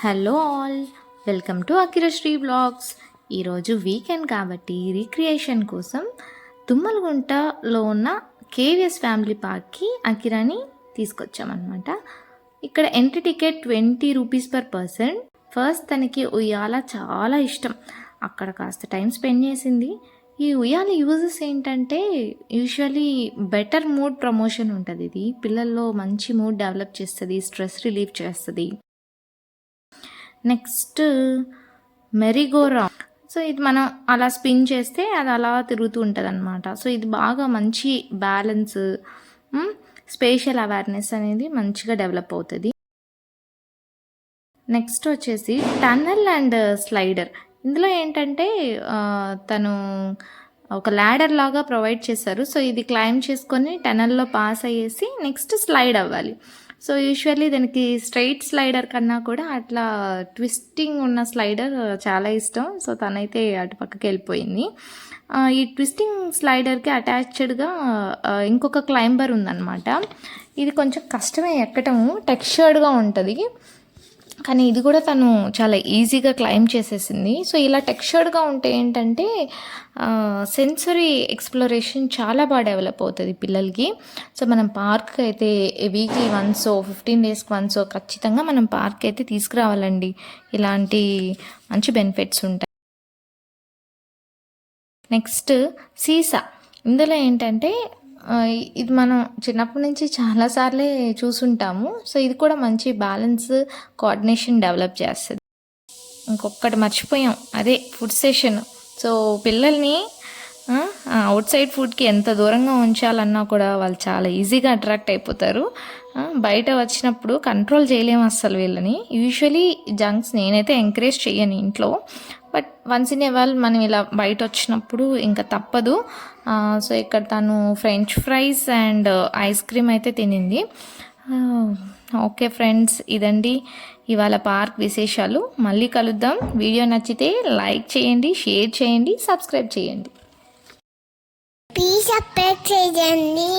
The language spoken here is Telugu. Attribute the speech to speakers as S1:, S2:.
S1: Hello all welcome to Akirasri blogs. ఈరోజు వీకెండ్ కాబట్టి రీక్రియేషన్ కోసం తుమ్మలగుంటలో ఉన్న కేవిఎస్ ఫ్యామిలీ పార్క్కి అకిరాని తీసుకొచ్చామన్నమాట. ఇక్కడ entry ticket twenty rupees per person. First తనకి ఉయ్యాల చాలా ఇష్టం. అక్కడ కాస్త టైం స్పెండ్ చేసింది. ఈ ఉయ్యాల యూజెస్ ఏంటంటే యూజువలీ బెటర్ మూడ్ ప్రమోషన్ ఉంటుంది ఇది. పిల్లల్లో మంచి మూడ్ డెవలప్ చేస్తుంది స్ట్రెస్ రిలీఫ్ చేస్తుంది. Next merry go round so ఇది మనం అలా స్పిన్ చేస్తే అది అలా తిరుగుతూ ఉంటుంది అనమాట సో ఇది బాగా మంచి బ్యాలెన్స్ స్పేషల్ అవేర్నెస్ అనేది మంచిగా డెవలప్ అవుతుంది. నెక్స్ట్ వచ్చేసి టన్నెల్ అండ్ స్లైడర్. ఇందులో ఏంటంటే తను ఒక ల్యాడర్ లాగా ప్రొవైడ్ చేశారు. సో ఇది క్లైమ్ చేసుకొని టనల్లో పాస్ అయ్యేసి నెక్స్ట్ స్లైడ్ అవ్వాలి. సో యూజువల్లీ దానికి స్ట్రైట్ స్లైడర్ కన్నా కూడా అట్లా ట్విస్టింగ్ ఉన్న స్లైడర్ చాలా ఇష్టం. సో తనైతే అటు పక్కకి వెళ్ళిపోయింది. ఈ ట్విస్టింగ్ స్లైడర్కి అటాచ్డ్గా ఇంకొక క్లైంబర్ ఉందన్నమాట. ఇది కొంచెం కష్టమే ఎక్కటము టెక్స్చర్డ్గా ఉంటుంది. కానీ ఇది కూడా తను చాలా ఈజీగా క్లైమ్ చేసేసింది. సో ఇలా టెక్స్చర్డ్గా ఉంటే ఏంటంటే సెన్సరీ ఎక్స్ప్లోరేషన్ చాలా బాగా డెవలప్ అవుతుంది పిల్లలకి. సో మనం పార్క్ అయితే వీక్లీ వన్స్ ఫిఫ్టీన్ డేస్కి వన్స్ ఖచ్చితంగా మనం పార్క్ అయితే తీసుకురావాలండి. ఇలాంటి మంచి బెనిఫిట్స్ ఉంటాయి. నెక్స్ట్ సీసా. ఇందులో ఏంటంటే ఇది మనం చిన్నప్పటి నుంచి చాలాసార్లే చూసుంటాము. సో ఇది కూడా మంచి బ్యాలెన్స్ కోఆర్డినేషన్ డెవలప్ చేస్తుంది. ఇంకొకటి మర్చిపోయాం. అదే ఫుడ్ సెషన్. సో పిల్లల్ని అవుట్ సైడ్ ఫుడ్కి ఎంత దూరంగా ఉంచాలన్నా కూడా వాళ్ళు చాలా ఈజీగా అట్రాక్ట్ అయిపోతారు. బయట వచ్చినప్పుడు కంట్రోల్ చేయలేము అస్సలు వీళ్ళని. యూజువలీ జంక్స్ నేనైతే ఎంకరేజ్ చేయను ఇంట్లో. బట్ వన్స్ ఇన్ ఎవాల్ మనం ఇలా బయట వచ్చినప్పుడు ఇంకా తప్పదు. సో ఇక్కడ తను French fries and ice cream అయితే తినింది. ఓకే ఫ్రెండ్స్ ఇదండి ఇవాళ పార్క్ విశేషాలు. మళ్ళీ కలుద్దాం. వీడియో నచ్చితే లైక్ చేయండి షేర్ చేయండి సబ్స్క్రైబ్ చేయండి.
S2: ప్లీజ్ సబ్స్క్రైబ్ చేయండి.